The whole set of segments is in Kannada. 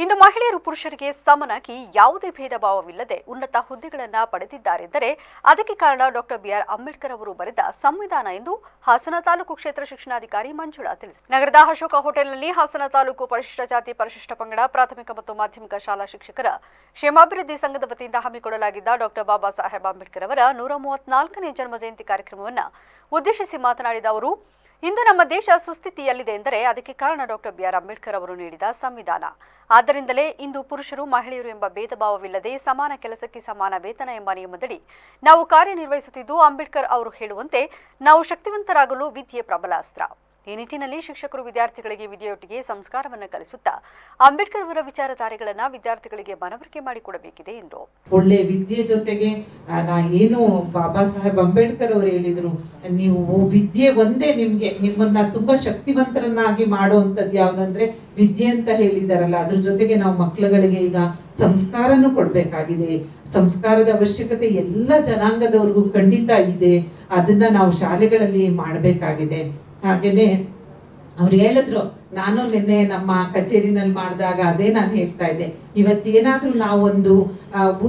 ಇಂದು ಮಹಿಳೆಯರು ಪುರುಷರಿಗೆ ಸಮನಾಗಿ ಯಾವುದೇ ಭೇದ ಭಾವವಿಲ್ಲದೆ ಉನ್ನತ ಹುದ್ದೆಗಳನ್ನು ಪಡೆದಿದ್ದಾರೆಂದರೆ ಅದಕ್ಕೆ ಕಾರಣ ಡಾಕ್ಟರ್ ಬಿಆರ್ ಅಂಬೇಡ್ಕರ್ ಅವರು ಬರೆದ ಸಂವಿಧಾನ ಎಂದು ಹಾಸನ ತಾಲೂಕು ಕ್ಷೇತ್ರ ಶಿಕ್ಷಣಾಧಿಕಾರಿ ಮಂಜುಳಾ ತಿಳಿಸಿದರು. ನಗರದ ಅಶೋಕ ಹೋಟೆಲ್ನಲ್ಲಿ ಹಾಸನ ತಾಲೂಕು ಪರಿಶಿಷ್ಟ ಜಾತಿ, ಪರಿಶಿಷ್ಟ ಪಂಗಡ, ಪ್ರಾಥಮಿಕ ಮತ್ತು ಮಾಧ್ಯಮಿಕ ಶಾಲಾ ಶಿಕ್ಷಕರ ಕ್ಷೇಮಾಭಿವೃದ್ಧಿ ಸಂಘದ ವತಿಯಿಂದ ಹಮ್ಮಿಕೊಳ್ಳಲಾಗಿದ್ದ ಡಾಕ್ಟರ್ ಬಾಬಾ ಸಾಹೇಬ್ ಅಂಬೇಡ್ಕರ್ ಅವರ ನೂರ ಮೂವತ್ನಾಲ್ಕನೇ ಜನ್ಮ ಜಯಂತಿ ಕಾರ್ಯಕ್ರಮವನ್ನು ಉದ್ದೇಶಿಸಿ ಮಾತನಾಡಿದ ಅವರು ಇಂದು ನಮ್ಮ ದೇಶ ಸುಸ್ಥಿತಿಯಲ್ಲಿದೆ ಎಂದರೆ ಅದಕ್ಕೆ ಕಾರಣ ಡಾಕ್ಟರ್ ಬಿಆರ್ ಅಂಬೇಡ್ಕರ್ ಅವರು ನೀಡಿದ ಸಂವಿಧಾನ. ಆದ್ದರಿಂದಲೇ ಇಂದು ಪುರುಷರು ಮಹಿಳೆಯರು ಎಂಬ ಭೇದ ಭಾವವಿಲ್ಲದೆ ಸಮಾನ ಕೆಲಸಕ್ಕೆ ಸಮಾನ ವೇತನ ಎಂಬ ನಿಯಮದಡಿ ನಾವು ಕಾರ್ಯನಿರ್ವಹಿಸುತ್ತಿದ್ದು ಅಂಬೇಡ್ಕರ್ ಅವರು ಹೇಳುವಂತೆ ನಾವು ಶಕ್ತಿವಂತರಾಗಲು ವಿದ್ಯೆ ಪ್ರಬಲ ಅಸ್ತ್ರ. ಈ ನಿಟ್ಟಿನಲ್ಲಿ ಶಿಕ್ಷಕರು ವಿದ್ಯಾರ್ಥಿಗಳಿಗೆ ವಿದ್ಯೆಯೊಟ್ಟಿಗೆ ಸಂಸ್ಕಾರವನ್ನು ಕಲಿಸುತ್ತಾ ಅಂಬೇಡ್ಕರ್ ಅವರ ವಿಚಾರಧಾರೆಗಳನ್ನ ವಿದ್ಯಾರ್ಥಿಗಳಿಗೆ ಮನವರಿಕೆ ಮಾಡಿಕೊಡಬೇಕಿದೆ ಎಂದು. ಒಳ್ಳೆ ವಿದ್ಯೆ ಜೊತೆಗೆ ಏನು ಬಾಬಾ ಸಾಹೇಬ್ ಅಂಬೇಡ್ಕರ್ ಅವರು ಹೇಳಿದ್ರು, ನೀವು ವಿದ್ಯೆ ಒಂದೇ ನಿಮ್ಗೆ, ನಿಮ್ಮನ್ನ ತುಂಬಾ ಶಕ್ತಿವಂತರನ್ನಾಗಿ ಮಾಡುವಂತದ್ದು ಯಾವ್ದಂದ್ರೆ ವಿದ್ಯೆ ಅಂತ ಹೇಳಿದಾರಲ್ಲ, ಅದ್ರ ಜೊತೆಗೆ ನಾವು ಮಕ್ಕಳುಗಳಿಗೆ ಈಗ ಸಂಸ್ಕಾರನೂ ಕೊಡ್ಬೇಕಾಗಿದೆ. ಸಂಸ್ಕಾರದ ಅವಶ್ಯಕತೆ ಎಲ್ಲ ಜನಾಂಗದವ್ರಿಗೂ ಖಂಡಿತ ಇದೆ, ಅದನ್ನ ನಾವು ಶಾಲೆಗಳಲ್ಲಿ ಮಾಡಬೇಕಾಗಿದೆ. ಹಾಗೇನೆ ಅವ್ರು ಹೇಳಿದ್ರು, ನಾನು ನಿನ್ನೆ ನಮ್ಮ ಕಚೇರಿನಲ್ಲಿ ಮಾಡಿದಾಗ ಅದೇ ನಾನು ಹೇಳ್ತಾ ಇದ್ದೆ. ಇವತ್ತೇನಾದ್ರೂ ನಾವೊಂದು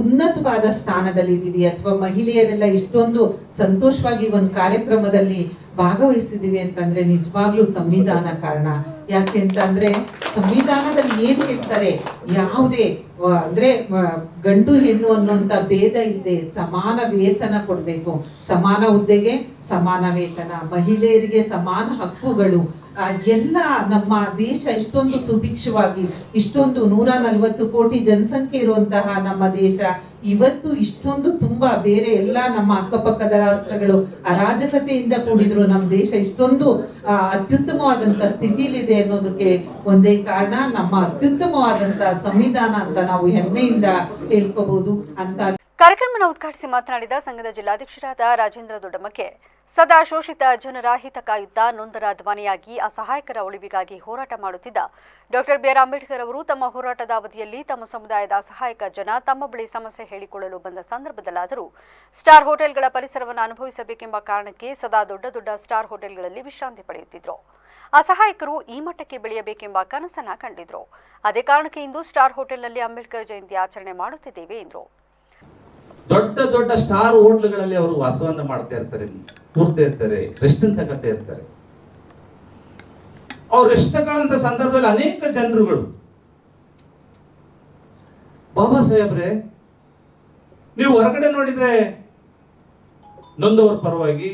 ಉನ್ನತವಾದ ಉನ್ನತವಾದ ಸ್ಥಾನದಲ್ಲಿದ್ದೀವಿ ಅಥವಾ ಮಹಿಳೆಯರೆಲ್ಲ ಇಷ್ಟೊಂದು ಸಂತೋಷವಾಗಿ ಒಂದು ಕಾರ್ಯಕ್ರಮದಲ್ಲಿ ಭಾಗವಹಿಸಿದೀವಿ ಅಂತಂದ್ರೆ ನಿಜವಾಗ್ಲೂ ಸಂವಿಧಾನ ಕಾರಣ. ಯಾಕೆ ಅಂತಂದ್ರೆ ಸಂವಿಧಾನದಲ್ಲಿ ಏನ್ ಹೇಳ್ತಾರೆ, ಯಾವುದೇ ಅಂದ್ರೆ ಗಂಡು ಹೆಣ್ಣು ಅನ್ನುವಂತ ಭೇದ ಇದೆ ಸಮಾನ ವೇತನ ಕೊಡ್ಬೇಕು. ಸಮಾನ ಹುದ್ದೆಗೆ ಸಮಾನ ವೇತನ. ಮಹಿಳೆಯರಿಗೆ ಸಮಾನ ಹಕ್ಕುಗಳು. ಎಲ್ಲ ನಮ್ಮ ದೇಶ ಇಷ್ಟೊಂದು ಸುಭಿಕ್ಷವಾಗಿ, ಇಷ್ಟೊಂದು ನೂರ ನಲ್ವತ್ತು ಕೋಟಿ ಜನಸಂಖ್ಯೆ ಇರುವಂತಹ ನಮ್ಮ ದೇಶ, ಇವತ್ತು ಇಷ್ಟೊಂದು ತುಂಬಾ ಬೇರೆ ಎಲ್ಲ ನಮ್ಮ ಅಕ್ಕಪಕ್ಕದ ರಾಷ್ಟ್ರಗಳು ಅರಾಜಕತೆಯಿಂದ ಕೂಡಿದ್ರು, ನಮ್ಮ ದೇಶ ಇಷ್ಟೊಂದು ಅತ್ಯುತ್ತಮವಾದಂತ ಸ್ಥಿತಿಲಿದೆ ಅನ್ನೋದಕ್ಕೆ ಒಂದೇ ಕಾರಣ, ನಮ್ಮ ಅತ್ಯುತ್ತಮವಾದಂತ ಸಂವಿಧಾನ ಅಂತ ನಾವು ಹೆಮ್ಮೆಯಿಂದ ಹೇಳ್ಕೋಬಹುದು ಅಂತ ಕಾರ್ಯಕ್ರಮವನ್ನು ಉದ್ಘಾಟಿಸಿ ಮಾತನಾಡಿದ ಸಂಘದ ಜಿಲ್ಲಾಧ್ಯಕ್ಷರಾದ ರಾಜೇಂದ್ರ ದೊಡ್ಡಮಕ್ಕೆ. ಸದಾ ಶೋಷಿತ ಜನರ ಹಿತ ಕಾಯುತ್ತಾ ನೊಂದರ ಧ್ವನಿಯಾಗಿ ಅಸಹಾಯಕರ ಉಳಿವಿಗಾಗಿ ಹೋರಾಟ ಮಾಡುತ್ತಿದ್ದ ಡಾಕ್ಟರ್ ಬಿಆರ್ ಅಂಬೇಡ್ಕರ್ ಅವರು ತಮ್ಮ ಹೋರಾಟದ ಅವಧಿಯಲ್ಲಿ ತಮ್ಮ ಸಮುದಾಯದ ಅಸಹಾಯಕ ಜನ ತಮ್ಮ ಬಳಿ ಸಮಸ್ಯೆ ಹೇಳಿಕೊಳ್ಳಲು ಬಂದ ಸಂದರ್ಭದಲ್ಲಾದರೂ ಸ್ಟಾರ್ ಹೋಟೆಲ್ಗಳ ಪರಿಸರವನ್ನು ಅನುಭವಿಸಬೇಕೆಂಬ ಕಾರಣಕ್ಕೆ ಸದಾ ದೊಡ್ಡ ದೊಡ್ಡ ಸ್ಟಾರ್ ಹೋಟೆಲ್ಗಳಲ್ಲಿ ವಿಶ್ರಾಂತಿ ಪಡೆಯುತ್ತಿದ್ದರು ಅಸಹಾಯಕರು ಈ ಮಟ್ಟಕ್ಕೆ ಬೆಳೆಯಬೇಕೆಂಬ ಕನಸನ್ನ ಕಂಡಿದ್ರು. ಅದೇ ಕಾರಣಕ್ಕೆ ಇಂದು ಸ್ಟಾರ್ ಹೋಟೆಲ್ನಲ್ಲಿ ಅಂಬೇಡ್ಕರ್ ಜಯಂತಿ ಆಚರಣೆ ಮಾಡುತ್ತಿದ್ದೇವೆ ಎಂದರು. ದೊಡ್ಡ ದೊಡ್ಡ ಸ್ಟಾರ್ ಹೋಟ್ಲುಗಳಲ್ಲಿ ಅವರು ವಾಸವನ್ನ ಮಾಡ್ತಾ ಇರ್ತಾರೆ, ಕೂರ್ತಾ ಇರ್ತಾರೆ ರೆಸ್ಟ್ ತಗೋತಾ ಇರ್ತಾರೆ. ಅವ್ರ ರೆಸ್ಟ್ ತಗೊಳ್ಳಂತ ಸಂದರ್ಭದಲ್ಲಿ ಅನೇಕ ಜನರುಗಳು. ಬಾಬಾ ಸಾಹೇಬ್ರೆ, ನೀವು ಹೊರಗಡೆ ನೋಡಿದ್ರೆ ನೊಂದವರ ಪರವಾಗಿ,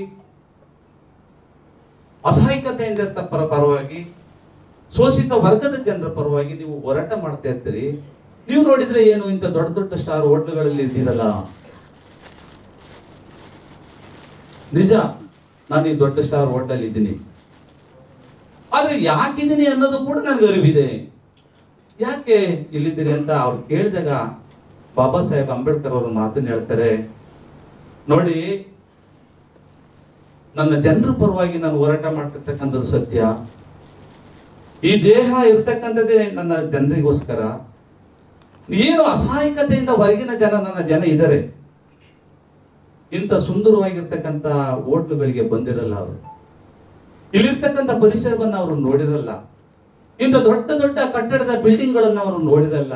ಅಸಹಾಯಕತೆಯಿಂದ ಪರವಾಗಿ, ಶೋಷಿತ ವರ್ಗದ ಜನರ ಪರವಾಗಿ ನೀವು ಹೋರಾಟ ಮಾಡ್ತಾ ಇರ್ತೀರಿ. ನೀವು ನೋಡಿದ್ರೆ ಏನು ಇಂಥ ದೊಡ್ಡ ದೊಡ್ಡ ಸ್ಟಾರ್ ಹೋಟ್ಲುಗಳಲ್ಲಿ ಇದ್ದೀರಲ್ಲ? ನಿಜ, ನಾನು ಈ ದೊಡ್ಡ ಸ್ಟಾರ್ ಹೋಟೆಲ್ ಇದ್ದೀನಿ. ಆದ್ರೆ ಯಾಕಿದ್ದೀನಿ ಅನ್ನೋದು ಕೂಡ ನನಗೆ ಅರಿವಿದೆ. ಯಾಕೆ ಇಲ್ಲಿದ್ದೀರಿ ಅಂತ ಅವ್ರು ಕೇಳಿದಾಗ ಬಾಬಾ ಸಾಹೇಬ್ ಅಂಬೇಡ್ಕರ್ ಅವರು ಮಾತನ್ನ ಹೇಳ್ತಾರೆ, ನೋಡಿ, ನನ್ನ ಜನರ ಪರವಾಗಿ ನಾನು ಹೋರಾಟ ಮಾಡ್ತಿರ್ತಕ್ಕಂಥದ್ದು ಸತ್ಯ. ಈ ದೇಹ ಇರ್ತಕ್ಕಂಥದ್ದೇ ನನ್ನ ಜನರಿಗೋಸ್ಕರ. ಏನು ಅಸಹಾಯಕತೆಯಿಂದ ಹೊರಗಿನ ಜನ ನನ್ನ ಜನ ಇದ್ದಾರೆ. ಇಂಥ ಸುಂದರವಾಗಿರ್ತಕ್ಕಂಥ ಹೋಟ್ಲುಗಳಿಗೆ ಬಂದಿರಲ್ಲ ಅವರು. ಇಲ್ಲಿರ್ತಕ್ಕಂಥ ಪರಿಸರವನ್ನು ಅವರು ನೋಡಿರಲ್ಲ. ಇಂಥ ದೊಡ್ಡ ದೊಡ್ಡ ಕಟ್ಟಡದ ಬಿಲ್ಡಿಂಗ್ಗಳನ್ನು ಅವರು ನೋಡಿರಲ್ಲ.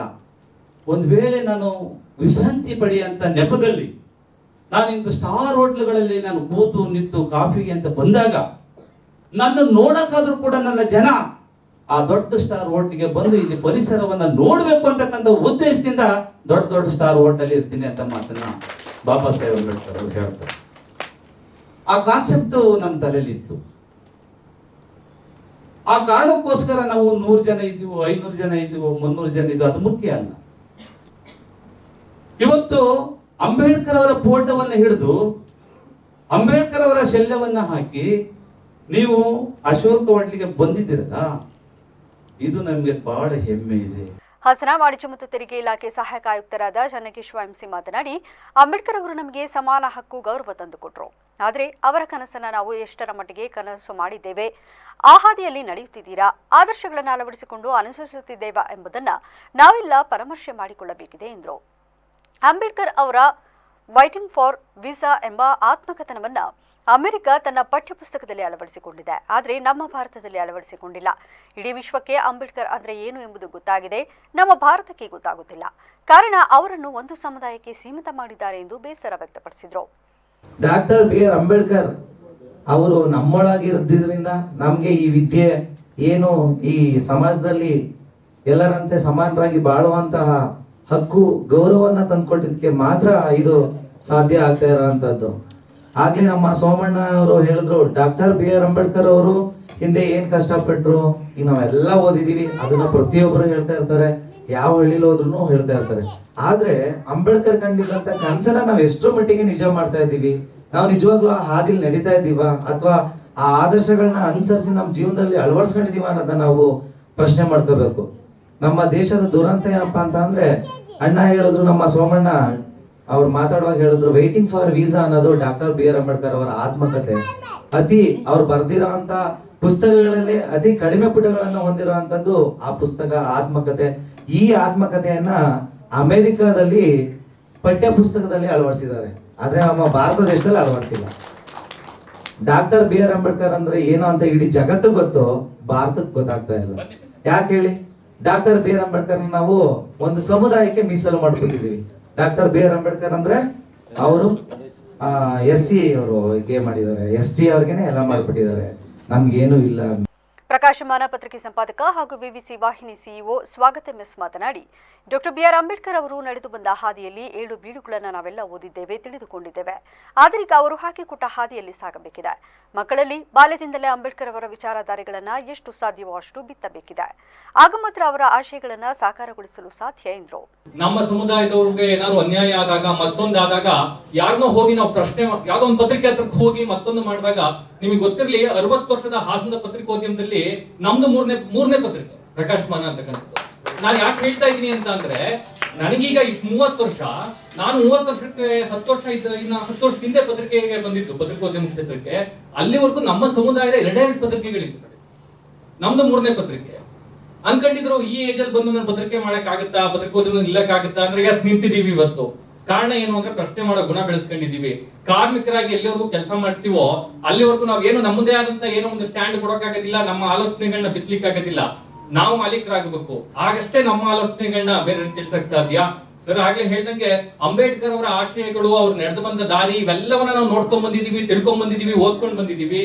ಒಂದು ವೇಳೆ ನಾನು ವಿಶ್ರಾಂತಿ ಪಡೆಯುವಂತ ನೆಪದಲ್ಲಿ ನಾನು ಇಂಥ ಸ್ಟಾರ್ ಹೋಟ್ಲುಗಳಲ್ಲಿ ನಾನು ಕೂತು ನಿಂತು ಕಾಫಿಗೆ ಅಂತ ಬಂದಾಗ ನನ್ನ ನೋಡಕ್ಕಾದ್ರೂ ಕೂಡ ನನ್ನ ಜನ ಆ ದೊಡ್ಡ ಸ್ಟಾರ್ ಹೋಟ್ಲಿಗೆ ಬಂದು ಇಲ್ಲಿ ಪರಿಸರವನ್ನ ನೋಡ್ಬೇಕು ಅಂತಕ್ಕಂಥ ಉದ್ದೇಶದಿಂದ ದೊಡ್ಡ ದೊಡ್ಡ ಸ್ಟಾರ್ ಹೋಟ್ಲಲ್ಲಿ ಇರ್ತೀನಿ ಅಂತ ಮಾತನ್ನ ಬಾಬಾ ಸಾಹೇಬ್ ಅಂಬೇಡ್ಕರ್ ಅವರು ಹೇಳ್ತಾರೆ. ಆ ಕಾನ್ಸೆಪ್ಟ್ ನಮ್ಮ ತಲೆಯಲ್ಲಿ ಇತ್ತು ಆ ಕಾರಣಕ್ಕೋಸ್ಕರ ನಾವು ನೂರು ಜನ ಇದ್ದೀವೋ, ಐನೂರು ಜನ ಇದ್ದೀವೋ, ಮುನ್ನೂರು ಜನ ಇದ್ದೀವೋ, ಅದು ಮುಖ್ಯ ಅಲ್ಲ. ಇವತ್ತು ಅಂಬೇಡ್ಕರ್ ಅವರ ಫೋಟೋವನ್ನು ಹಿಡಿದು ಅಂಬೇಡ್ಕರ್ ಅವರ ಶಲ್ಯವನ್ನ ಹಾಕಿ ನೀವು ಅಶೋಕ ಹೋಟ್ಲಿಗೆ ಬಂದಿದ್ದೀರಲ್ಲ ಇದು ನಮಗೆ ಬಹಳ ಹೆಮ್ಮೆ ಇದೆ. ಹಾಸನ ವಾಣಿಜ್ಯ ಮತ್ತು ತೆರಿಗೆ ಇಲಾಖೆ ಸಹಾಯಕ ಆಯುಕ್ತರಾದ ಚನ್ನಕೇಶ್ವ ಎಂಸಿ ಮಾತನಾಡಿ, ಅಂಬೇಡ್ಕರ್ ಅವರು ನಮಗೆ ಸಮಾನ ಹಕ್ಕು ಗೌರವ ತಂದುಕೊಟ್ರು. ಆದರೆ ಅವರ ಕನಸನ್ನ ನಾವು ಎಷ್ಟರ ಮಟ್ಟಿಗೆ ಕನಸು ಮಾಡಿದ್ದೇವೆ? ಆ ಹಾದಿಯಲ್ಲಿ ನಡೆಯುತ್ತಿದ್ದೀರಾ? ಆದರ್ಶಗಳನ್ನು ಅಳವಡಿಸಿಕೊಂಡು ಅನುಸರಿಸುತ್ತಿದ್ದೇವಾ ಎಂಬುದನ್ನ ನಾವೆಲ್ಲ ಪರಾಮರ್ಶೆ ಮಾಡಿಕೊಳ್ಳಬೇಕಿದೆ ಎಂದರು. ಅಂಬೇಡ್ಕರ್ ಅವರ ವೈಟಿಂಗ್ ಫಾರ್ ವೀಸಾ ಎಂಬ ಆತ್ಮಕಥನವನ್ನ ಅಮೆರಿಕ ತನ್ನ ಪಠ್ಯಪುಸ್ತಕದಲ್ಲಿ ಅಳವಡಿಸಿಕೊಂಡಿದೆ, ಆದರೆ ನಮ್ಮ ಭಾರತದಲ್ಲಿ ಅಳವಡಿಸಿಕೊಂಡಿಲ್ಲ. ಇಡೀ ವಿಶ್ವಕ್ಕೆ ಅಂಬೇಡ್ಕರ್ ಅಂದ್ರೆ ಏನು ಎಂಬುದು ಗೊತ್ತಾಗಿದೆ, ನಮ್ಮ ಭಾರತಕ್ಕೆ ಗೊತ್ತಾಗುತ್ತಿಲ್ಲ. ಕಾರಣ ಅವರನ್ನು ಒಂದು ಸಮುದಾಯಕ್ಕೆ ಸೀಮಿತ ಮಾಡಿದ್ದಾರೆ ಎಂದು ಬೇಸರ ವ್ಯಕ್ತಪಡಿಸಿದರು. ಡಾಕ್ಟರ್ ಬಿ ಆರ್ ಅಂಬೇಡ್ಕರ್ ಅವರು ನಮ್ಮೊಳಗಿರೋದ್ರಿಂದ ನಮಗೆ ಈ ವಿದ್ಯೆ ಏನು ಈ ಸಮಾಜದಲ್ಲಿ ಎಲ್ಲರಂತೆ ಸಮಾನರಾಗಿ ಬಾಳುವಂತಹ ಹಕ್ಕು, ಗೌರವವನ್ನು ತಂದುಕೊಟ್ಟಿದ್ದಕ್ಕೆ ಮಾತ್ರ ಇದು ಸಾಧ್ಯ ಆಗ್ತಾ ಇರೋವಂಥದ್ದು ಆಗ್ಲೇ ನಮ್ಮ ಸೋಮಣ್ಣ ಅವರು ಹೇಳಿದ್ರು, ಡಾಕ್ಟರ್ ಬಿ ಆರ್ ಅಂಬೇಡ್ಕರ್ ಅವರು ಹಿಂದೆ ಏನ್ ಕಷ್ಟಪಟ್ರು, ಈಗ ನಾವೆಲ್ಲ ಓದಿದೀವಿ, ಅದನ್ನ ಪ್ರತಿಯೊಬ್ಬರು ಹೇಳ್ತಾ ಇರ್ತಾರೆ, ಯಾವ ಹಳ್ಳಿಲಿ ಹೋದ್ರು ಹೇಳ್ತಾ ಇರ್ತಾರೆ. ಆದ್ರೆ ಅಂಬೇಡ್ಕರ್ ಕಂಡಿದ್ದಂತ ಕನ್ಸನ್ನ ನಾವ್ ಎಷ್ಟರ ಮಟ್ಟಿಗೆ ನಿಜ ಮಾಡ್ತಾ ಇದ್ದೀವಿ. ನಾವು ನಿಜವಾಗ್ಲೂ ಆ ಹಾದಿಲ್ ನಡೀತಾ ಇದ್ದೀವ? ಅಥವಾ ಆ ಆದರ್ಶಗಳನ್ನ ಅನುಸರಿಸಿ ನಮ್ಮ ಜೀವನದಲ್ಲಿ ಅಳವಡಿಸ್ಕೊಂಡಿದೀವ ಅನ್ನೋದನ್ನ ನಾವು ಪ್ರಶ್ನೆ ಮಾಡ್ಕೋಬೇಕು. ನಮ್ಮ ದೇಶದ ದುರಂತ ಏನಪ್ಪಾ ಅಂತ ಅಂದ್ರೆ, ಅಣ್ಣ ಹೇಳಿದ್ರು ನಮ್ಮ ಸೋಮಣ್ಣ ಅವ್ರು ಮಾತಾಡುವಾಗ ಹೇಳಿದ್ರು ವೈಟಿಂಗ್ ಫಾರ್ ವೀಸಾ ಅನ್ನೋದು ಡಾಕ್ಟರ್ ಬಿ ಆರ್ ಅಂಬೇಡ್ಕರ್ ಅವರ ಆತ್ಮಕತೆ. ಅತಿ ಅವ್ರು ಬರ್ದಿರೋಂತ ಪುಸ್ತಕಗಳಲ್ಲಿ ಅತಿ ಕಡಿಮೆ ಪುಟಗಳನ್ನು ಹೊಂದಿರುವಂತದ್ದು ಆ ಪುಸ್ತಕ ಆತ್ಮಕತೆ. ಈ ಆತ್ಮಕತೆಯನ್ನ ಅಮೆರಿಕದಲ್ಲಿ ಪಠ್ಯ ಪುಸ್ತಕದಲ್ಲಿ ಅಳವಡಿಸಿದ್ದಾರೆ. ಆದ್ರೆ ನಮ್ಮ ಭಾರತ ದೇಶದಲ್ಲಿ ಅಳವಡಿಸಿಲ್ಲ. ಡಾಕ್ಟರ್ ಬಿ ಆರ್ ಅಂಬೇಡ್ಕರ್ ಅಂದ್ರೆ ಏನು ಅಂತ ಇಡೀ ಜಗತ್ತು ಗೊತ್ತು ಭಾರತಕ್ಕೆ ಗೊತ್ತಾಗ್ತಾ ಇಲ್ಲ. ಯಾಕೆ ಹೇಳಿ? ಡಾಕ್ಟರ್ ಬಿ ಆರ್ ಅಂಬೇಡ್ಕರ್ ನಾವು ಒಂದು ಸಮುದಾಯಕ್ಕೆ ಮೀಸಲು ಮಾಡ್ಬಿಟ್ಟಿದೀವಿ ಡಾಕ್ಟರ್ ಬಿ ಆರ್ ಅಂಬೇಡ್ಕರ್ ಅಂದ್ರೆ ಅವರು ಎಸ್ ಸಿ ಅವರು ಗೇಮ್ ಮಾಡಿದ್ದಾರೆ ಎಸ್ ಟಿ ಅವ್ರಿಗೆ ಎಲ್ಲ ಮಾಡ್ಬಿಟ್ಟಿದ್ದಾರೆ. ನಮ್ಗೇನು ಇಲ್ಲ. ಪ್ರಕಾಶಮಾನ ಪತ್ರಿಕೆ ಸಂಪಾದಕ ಹಾಗೂ ವಿವಿಸಿ ವಾಹಿನಿ ಸಿಇಒ ಸ್ವಾಗತ ಮಿಸ್ ಮಾತನಾಡಿ, ಡಾಕ್ಟರ್ ಬಿಆರ್ ಅಂಬೇಡ್ಕರ್ ಅವರು ನಡೆದು ಬಂದ ಹಾದಿಯಲ್ಲಿ ಏಳು ಬೀಡುಗಳನ್ನು ನಾವೆಲ್ಲ ಓದಿದ್ದೇವೆ, ತಿಳಿದುಕೊಂಡಿದ್ದೇವೆ. ಆದರೀಗ ಅವರು ಹಾಕಿಕೊಟ್ಟ ಹಾದಿಯಲ್ಲಿ ಸಾಗಬೇಕಿದೆ. ಮಕ್ಕಳಲ್ಲಿ ಬಾಲ್ಯದಿಂದಲೇ ಅಂಬೇಡ್ಕರ್ ಅವರ ವಿಚಾರಧಾರೆಗಳನ್ನು ಎಷ್ಟು ಸಾಧ್ಯವೋ ಅಷ್ಟು ಬಿತ್ತಬೇಕಿದೆ. ಆಗ ಮಾತ್ರ ಅವರ ಆಶಯಗಳನ್ನ ಸಾಕಾರಗೊಳಿಸಲು ಸಾಧ್ಯ ಎಂದರು. ನಮ್ಮ ಸಮುದಾಯದವ್ರಿಗೆ ಏನಾದ್ರು ಅನ್ಯಾಯ ಆದಾಗ, ಮತ್ತೊಂದಾದಾಗ ಯಾರನ್ನೋ ಹೋಗಿ ನಾವು ಪ್ರಶ್ನೆ, ಯಾವ್ದೋ ಒಂದು ಪತ್ರಿಕೆ ಹತ್ರಕ್ಕೆ ಹೋಗಿ ಮತ್ತೊಂದು ಮಾಡಿದಾಗ ನಿಮಗೆ ಗೊತ್ತಿರಲಿ ಅರವತ್ತು ವರ್ಷದ ಹಾಸನದ ಪತ್ರಿಕೋದ್ಯಮದಲ್ಲಿ ನಮ್ದು ಮೂರನೇ ಮೂರನೇ ಪತ್ರಿಕೆ ಪ್ರಕಾಶಮಾನ ಅಂತಕ್ಕಂಥದ್ದು ನಾನು ಯಾಕೆ ಹೇಳ್ತಾ ಇದ್ದೀನಿ ಅಂತ ಅಂದ್ರೆ, ನನಗೀಗ ಮೂವತ್ತು ವರ್ಷ, ನಾನು ಮೂವತ್ತು ವರ್ಷಕ್ಕೆ ಹತ್ತು ವರ್ಷ ಇದ್ದ, ಇನ್ನು ಹತ್ತು ವರ್ಷ ಹಿಂದೆ ಪತ್ರಿಕೆಗೆ ಬಂದಿತ್ತು ಪತ್ರಿಕೋದ್ಯಮ ಕ್ಷೇತ್ರಕ್ಕೆ, ಅಲ್ಲಿವರೆಗೂ ನಮ್ಮ ಸಮುದಾಯದ ಎರಡೇ ಎರಡು ಪತ್ರಿಕೆಗಳಿತ್ತು. ನಮ್ದು ಮೂರನೇ ಪತ್ರಿಕೆ. ಅನ್ಕೊಂಡಿದ್ರು ಈ ಏಜಲ್ಲಿ ಬಂದು ನಾನು ಪತ್ರಿಕೆ ಮಾಡಕ್ಕಾಗತ್ತಾ ಪತ್ರಿಕೋದ್ಯಮ ನಿಲ್ಲಕ್ಕಾಗತ್ತಾ ಅಂದ್ರೆ ಎಸ್ ನಿಂತಿದ್ದೀವಿ ಇವತ್ತು. ಕಾರಣ ಏನು ಅಂದ್ರೆ ಪ್ರಶ್ನೆ ಮಾಡೋ ಗುಣ ಬೆಳೆಸ್ಕೊಂಡಿದೀವಿ ಕಾರ್ಮಿಕರಾಗಿ ಎಲ್ಲಿವರೆಗೂ ಕೆಲಸ ಮಾಡ್ತೀವೋ, ಅಲ್ಲಿವರೆಗೂ ನಾವು ಏನು ನಮ್ಮದೇ ಆದಂತ ಏನೋ ಒಂದು ಸ್ಟ್ಯಾಂಡ್ ಕೊಡೋಕ್ಕಾಗೋದಿಲ್ಲ, ನಮ್ಮ ಆಲೋಚನೆಗಳನ್ನ ಬಿತ್ಲಿಕ್ಕೆ ಆಗೋದಿಲ್ಲ ನಾವು ಮಾಲೀಕರಾಗಬೇಕು. ಆಗಷ್ಟೇ ನಮ್ಮ ಆಲೋಚನೆಗಳನ್ನ ಬೇರೆ ತಿಳಿಸಕ್ ಸಾಧ್ಯ? ಸರ್ ಆಗ್ಲೇ ಹೇಳ್ದಂಗೆ ಅಂಬೇಡ್ಕರ್ ಅವರ ಆಶಯಗಳು ಅವ್ರು ನಡೆದು ಬಂದ ದಾರಿ, ಇವೆಲ್ಲವನ್ನ ನಾವು ನೋಡ್ಕೊಂಡ್ ಬಂದಿದೀವಿ ತಿಳ್ಕೊಂಡ್ ಬಂದಿದೀವಿ ಓದ್ಕೊಂಡ್ ಬಂದಿದೀವಿ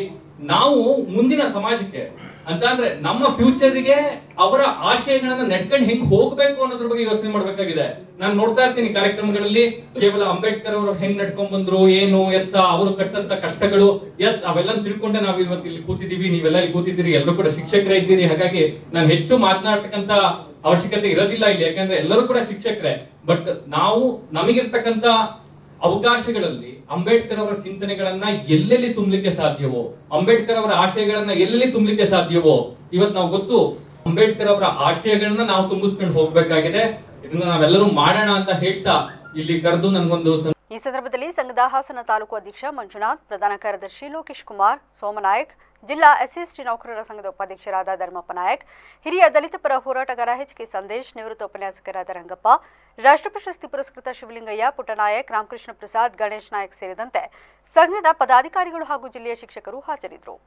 ನಾವು ಮುಂದಿನ ಸಮಾಜಕ್ಕೆ ಅಂತ ಅಂದ್ರೆ ನಮ್ಮ ಫ್ಯೂಚರ್ಗೆ ಅವರ ಆಶಯಗಳನ್ನ ನೆಟ್ಕೊಂಡು ಹೆಂಗ್ ಹೋಗ್ಬೇಕು ಅನ್ನೋದ್ರ ಬಗ್ಗೆ ಯೋಚನೆ ಮಾಡ್ಬೇಕಾಗಿದೆ. ನಾನು ನೋಡ್ತಾ ಇರ್ತೀನಿ ಕಾರ್ಯಕ್ರಮಗಳಲ್ಲಿ ಕೇವಲ ಅಂಬೇಡ್ಕರ್ ಅವರು ಹೆಂಗ್ ನಡ್ಕೊಂಡ್ ಬಂದ್ರು, ಏನು, ಎತ್ತ, ಅವರು ಕಟ್ಟಂತ ಕಷ್ಟಗಳು. ಎಸ್ ಅವೆಲ್ಲ ತಿಳ್ಕೊಂಡೆ ನಾವ್ ಇವತ್ತು ಇಲ್ಲಿ ಕೂತಿದೀವಿ, ನೀವೆಲ್ಲ ಇಲ್ಲಿ ಕೂತಿದ್ದೀರಿ, ಎಲ್ಲರೂ ಕೂಡ ಶಿಕ್ಷಕರೇ ಇದ್ದೀರಿ. ಹಾಗಾಗಿ ನಾನು ಹೆಚ್ಚು ಮಾತನಾಡ್ತಕ್ಕಂತ ಅವಶ್ಯಕತೆ ಇರೋದಿಲ್ಲ ಇಲ್ಲಿ. ಯಾಕಂದ್ರೆ ಎಲ್ಲರೂ ಕೂಡ ಶಿಕ್ಷಕರೇ. ಬಟ್ ನಾವು ನಮಗಿರ್ತಕ್ಕಂತ ಅವಕಾಶಗಳಲ್ಲಿ ಅಂಬೇಡ್ಕರ್ ಅವರ ಚಿಂತನೆಗಳನ್ನ ಎಲ್ಲೆಲ್ಲಿ ತುಂಬಲಿಕ್ಕೆ ಸಾಧ್ಯವೋ, ಅಂಬೇಡ್ಕರ್ ಅವರ ಆಶಯಗಳನ್ನ ಎಲ್ಲೆಲ್ಲಿ ತುಂಬಲಿಕ್ಕೆ ಸಾಧ್ಯವೋ, ಇವತ್ ನಾವು ಗೊತ್ತು ಅಂಬೇಡ್ಕರ್ ಅವರ ಆಶಯಗಳನ್ನ ನಾವು ತುಂಬಿಸ್ಕೊಂಡು ಹೋಗ್ಬೇಕಾಗಿದೆ. ಇದನ್ನ ನಾವೆಲ್ಲರೂ ಮಾಡೋಣ ಅಂತ ಹೇಳ್ತಾ ಇಲ್ಲಿ ಕರೆದು ನನ್ಗೊಂದು ಈ ಸಂದರ್ಭದಲ್ಲಿ ಸಂಘದ ಹಾಸನ ತಾಲೂಕು ಅಧ್ಯಕ್ಷ ಮಂಜುನಾಥ್, ಪ್ರಧಾನ ಕಾರ್ಯದರ್ಶಿ ಲೋಕೇಶ್ ಕುಮಾರ್, ಸೋಮನಾಯಕ್, ಜಿಲ್ಲಾ ಎಸ್ಸಿಎಸ್ಟಿ ನೌಕರರ ಸಂಘದ ಉಪಾಧ್ಯಕ್ಷರಾದ ಧರ್ಮಪ್ಪ ನಾಯಕ್, ಹಿರಿಯ ದಲಿತ ಪರ ಹೋರಾಟಗಾರ ಎಚ್ ಕೆ ಸಂದೇಶ್, ನಿವೃತ್ತ ಉಪನ್ಯಾಸಕರಾದ ರಂಗಪ್ಪ, ರಾಷ್ಟ್ರ ಪ್ರಶಸ್ತಿ ಪುರಸ್ಕೃತ ಶಿವಲಿಂಗಯ್ಯ, ಪುಟ್ಟನಾಯಕ್, ರಾಮಕೃಷ್ಣ ಪ್ರಸಾದ್, ಗಣೇಶ್ ನಾಯಕ್ ಸೇರಿದಂತೆ ಸಂಘದ ಪದಾಧಿಕಾರಿಗಳು ಹಾಗೂ ಜಿಲ್ಲೆಯ ಶಿಕ್ಷಕರು ಹಾಜರಿದ್ದರು.